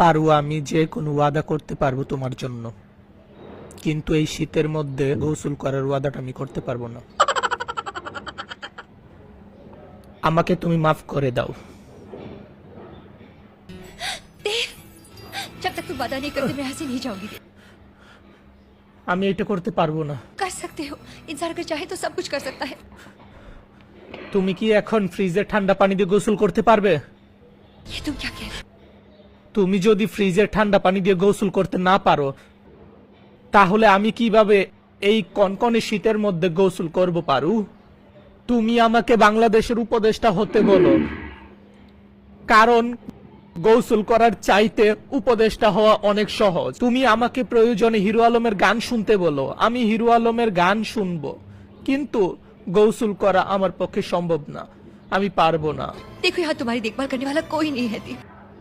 পারু আমি যে কোনো ওয়াদা করতে পারবো তোমার জন্য কিন্তু এই শীতের মধ্যে গোসল করার ওয়াদাটা আমি করতে পারবো না আমাকে তুমি মাফ করে দাও जब तक तुम वादा नहीं करते मैं यहाँ से नहीं जाऊंगी আমি এটা করতে পারবো না कर सकते हो इंसान अगर चाहे तो सब कुछ कर सकता है তুমি কি এখন ফ্রিজে ঠান্ডা পানি দিয়ে গোসল করতে পারবে ये तुम क्या कह रहे हो তুমি যদি ফ্রিজের ঠান্ডা পানি দিয়ে গোসল করতে না পারো, তাহলে আমি কীভাবে এই কনকনে শীতের মধ্যে গোসল করব পারু? তুমি আমাকে বাংলাদেশের উপদেষ্টা হতে বলো। কারণ গৌসুল করার চাইতে উপদেষ্টা হওয়া অনেক সহজ। তুমি আমাকে প্রয়োজনে হিরো আলমের গান শুনতে বলো, আমি হিরো আলমের গান শুনব। কিন্তু গৌসুল করা আমার পক্ষে সম্ভব না, আমি পারব না। দেখো তোমার দেখবার কানে ভালো কই নেই হ্যাঁ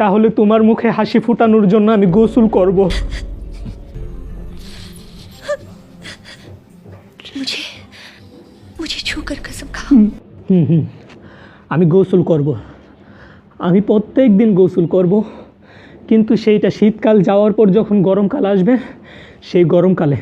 তাহলে তোমার মুখে হাসি ফোটানোর জন্য আমি গোসল করব। আমি গোসল করব। আমি প্রত্যেক দিন গোসল করব। কিন্তু সেইটা শীতকাল যাওয়ার পর যখন গরমকাল আসবে সেই গরমকালে